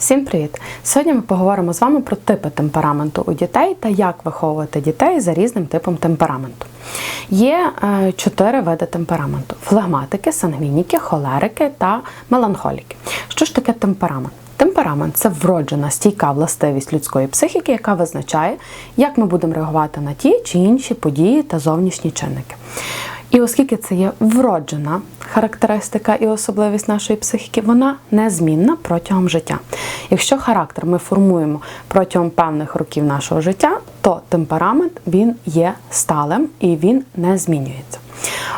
Всім привіт! Сьогодні ми поговоримо з вами про типи темпераменту у дітей та як виховувати дітей за різним типом темпераменту. Є е, чотири види темпераменту: флегматики, сангвініки, холерики та меланхоліки. Що ж таке темперамент? Темперамент це вроджена стійка властивість людської психіки, яка визначає, як ми будемо реагувати на ті чи інші події та зовнішні чинники. І оскільки це є вроджена характеристика і особливість нашої психіки, вона незмінна протягом життя. Якщо характер ми формуємо протягом певних років нашого життя, то темперамент він є сталим і він не змінюється.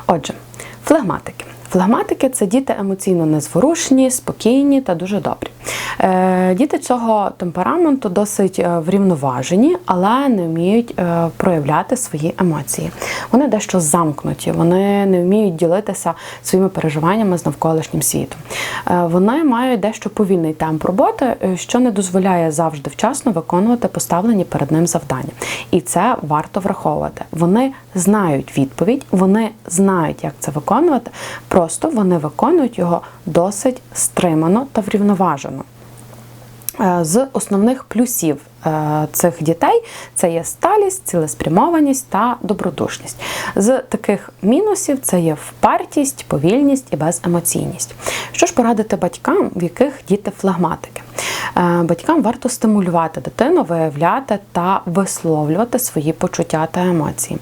Отже, флегматики. Флегматики це діти емоційно незворушні, спокійні та дуже добрі. Е, Діти цього темпераменту досить е, врівноважені, але не вміють е, проявляти свої емоції. Вони дещо замкнуті, вони не вміють ділитися своїми переживаннями з навколишнім світом. Вони мають дещо повільний темп роботи, що не дозволяє завжди вчасно виконувати поставлені перед ним завдання. І це варто враховувати. Вони знають відповідь, вони знають, як це виконувати, просто вони виконують його досить стримано та врівноважено. Е, З основних плюсів е, цих дітей це є сталість, цілеспрямованість та добродушність. З таких мінусів це є впартість, повільність і беземоційність. Що ж порадити батькам, в яких діти флегматики? Е, Батькам варто стимулювати дитину, виявляти та висловлювати свої почуття та емоції,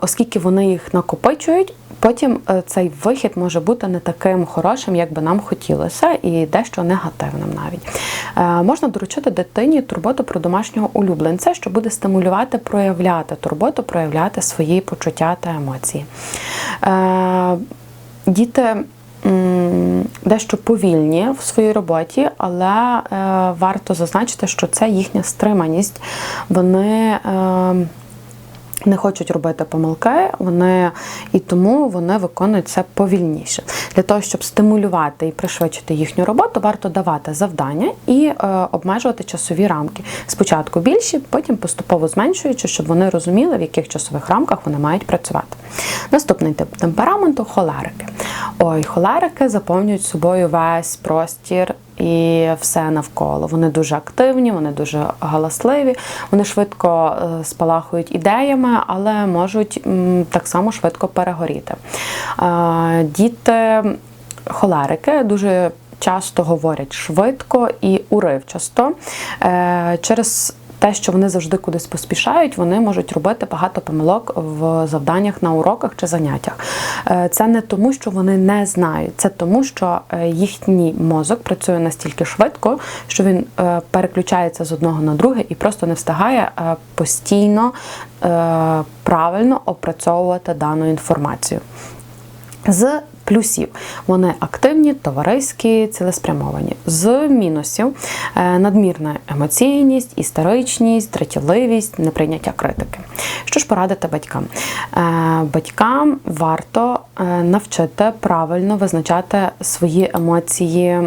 оскільки вони їх накопичують. Потім е, цей вихід може бути не таким хорошим, як би нам хотілося, і дещо негативним навіть. Е, Можна доручити дитині турботу про домашнього улюбленця, що буде стимулювати, проявляти турботу, проявляти свої почуття та емоції. Е, Діти дещо повільні в своїй роботі, але варто зазначити, що це їхня стриманість. Вони. Не хочуть робити помилки, вони і тому вони виконують це повільніше. Для того, щоб стимулювати і пришвидшити їхню роботу, варто давати завдання і е, обмежувати часові рамки. Спочатку більші, потім поступово зменшуючи, щоб вони розуміли, в яких часових рамках вони мають працювати. Наступний тип темпераменту холерики. Ой, холерики заповнюють собою весь простір і все навколо. Вони дуже активні, вони дуже галасливі, вони швидко е, спалахують ідеями, але можуть так само швидко перегоріти. Е, Діти холерики дуже часто говорять швидко і уривчасто. Е, Через те, що вони завжди кудись поспішають, вони можуть робити багато помилок в завданнях на уроках чи заняттях. Е, Це не тому, що вони не знають, це тому, що е, їхній мозок працює настільки швидко, що він е, переключається з одного на друге і просто не встигає постійно правильно опрацьовувати дану інформацію. З плюсів вони активні, товариські, цілеспрямовані. З мінусів е, надмірна емоційність, істеричність, дратівливість, неприйняття критики. Що ж порадити батькам? Е, Батькам варто е, навчити правильно визначати свої емоції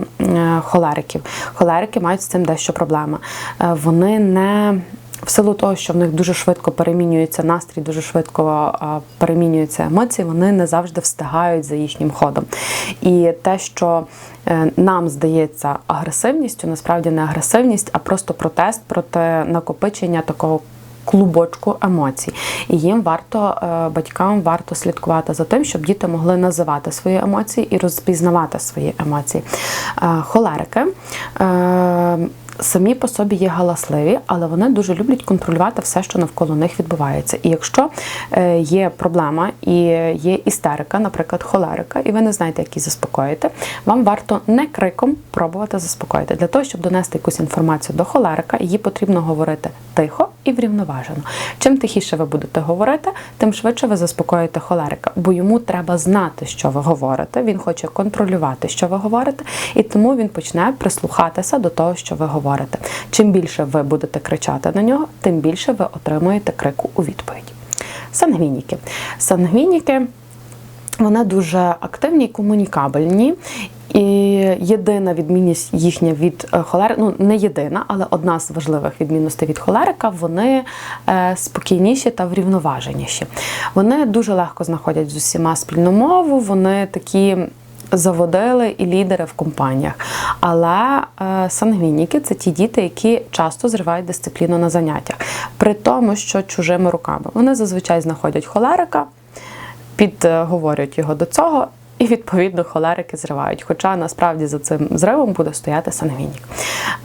холериків. Холерики мають з цим дещо проблеми. Вони не в силу того, що в них дуже швидко перемінюється настрій, дуже швидко перемінюються емоції, вони не завжди встигають за їхнім ходом. І те, що е, нам здається агресивністю, насправді не агресивність, а просто протест проти накопичення такого. Клубочку емоцій, і їм варто е, батькам варто слідкувати за тим, щоб діти могли називати свої емоції і розпізнавати свої емоції. Е, Холерики самі по собі є галасливі, але вони дуже люблять контролювати все, що навколо них відбувається. І якщо е, є проблема і є істерика, наприклад, холерика, і ви не знаєте, як її заспокоїти, вам варто не криком пробувати заспокоїти. Для того, щоб донести якусь інформацію до холерика, її потрібно говорити тихо і врівноважено. Чим тихіше ви будете говорити, тим швидше ви заспокоїте холерика, бо йому треба знати, що ви говорите. Він хоче контролювати, що ви говорите, і тому він почне прислухатися до того, що ви говорите. Чим більше ви будете кричати на нього, тим більше ви отримуєте крику у відповідь. Сангвініки. Сангвініки. Вони дуже активні і комунікабельні. І єдина відмінність їхня від е, холерика, ну не єдина, але одна з важливих відмінностей від холерика, вони е, спокійніші та врівноваженіші. Вони дуже легко знаходять з усіма спільну мову, вони такі заводили і лідери в компаніях. Але е, сангвініки це ті діти, які часто зривають дисципліну на заняттях, при тому, що чужими руками. Вони зазвичай знаходять холерика, підговорюють його до цього. І відповідно холерики зривають. Хоча насправді за цим зривом буде стояти сангвінік.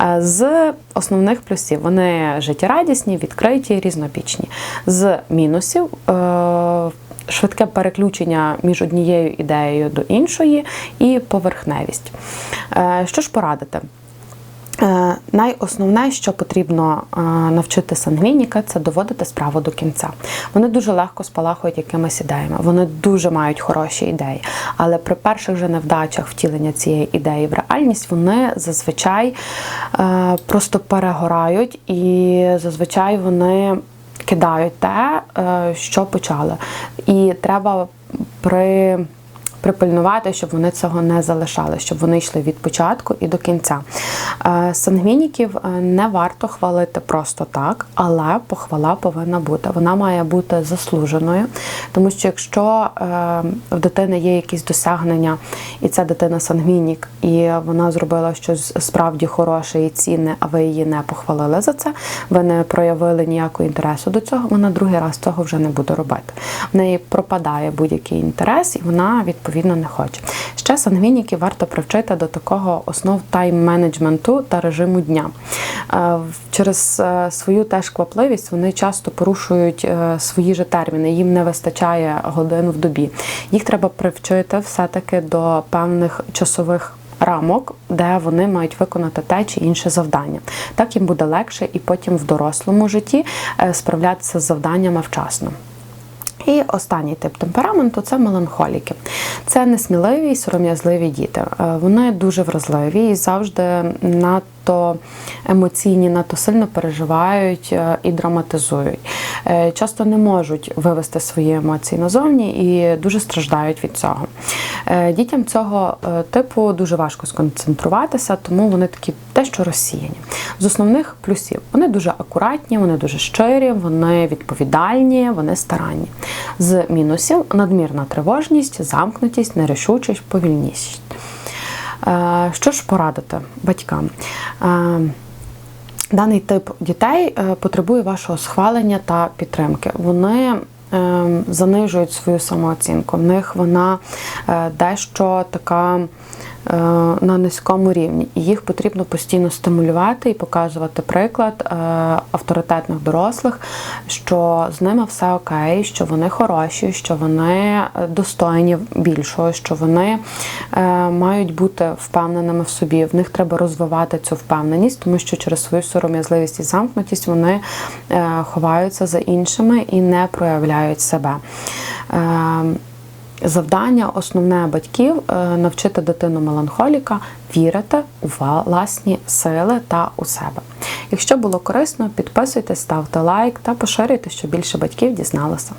Е, З основних плюсів вони життєрадісні, відкриті, різнобічні. З мінусів е, швидке переключення між однією ідеєю до іншої і поверхневість. Е, Що ж порадити? Е, Найосновне, що потрібно е, навчити сангвініка, це доводити справу до кінця. Вони дуже легко спалахують якимись ідеями, вони дуже мають хороші ідеї. Але при перших же невдачах втілення цієї ідеї в реальність вони зазвичай е, просто перегорають і зазвичай вони кидають те, що почали. І треба при припильнувати, щоб вони цього не залишали, щоб вони йшли від початку і до кінця. Е, Сангвініків е, не варто хвалити просто так, але похвала повинна бути. Вона має бути заслуженою, тому що якщо е, в дитини є якісь досягнення, і ця дитина сангвінік, і вона зробила щось справді хороше і цінне, а ви її не похвалили за це, ви не проявили ніякого інтересу до цього, вона другий раз цього вже не буде робити. В неї пропадає будь-який інтерес, і вона відповідно не хоче. Ще сангвініків варто привчити до такого основ тайм-менеджменту та режиму дня. Е, Через е, свою теж квапливість вони часто порушують е, свої же терміни, їм не вистачає годин в добі. Їх треба привчити все-таки до певних часових. Рамок, де вони мають виконати те чи інше завдання. Так їм буде легше і потім в дорослому житті справлятися з завданнями вчасно. І останній тип темпераменту це меланхоліки. Це несміливі і сором'язливі діти. Е, Вони дуже вразливі і завжди надто емоційні, надто сильно переживають е, і драматизують. Е, Часто не можуть вивести свої емоції назовні і дуже страждають від цього. Е, Дітям цього е, типу дуже важко сконцентруватися, тому вони такі дещо розсіяні. З основних плюсів вони дуже акуратні, вони дуже щирі, вони відповідальні, вони старанні. З мінусів надмірна тривожність, замкнутість, нерішучість, повільність. Що ж порадити батькам? Даний тип дітей е, потребує вашого схвалення та підтримки. Вони е, занижують свою самооцінку. В них вона е, дещо така на низькому рівні. І їх потрібно постійно стимулювати і показувати приклад е, авторитетних дорослих, що з ними все окей, що вони хороші, що вони е, достойні більшого, що вони е, мають бути впевненими в собі. В них треба розвивати цю впевненість, тому що через свою сором'язливість і замкнутість вони е, ховаються за іншими і не проявляють себе. Завдання основне батьків е, навчити дитину меланхоліка вірити у власні сили та у себе. Якщо було корисно, підписуйтесь, ставте лайк та поширюйте, щоб більше батьків дізналося.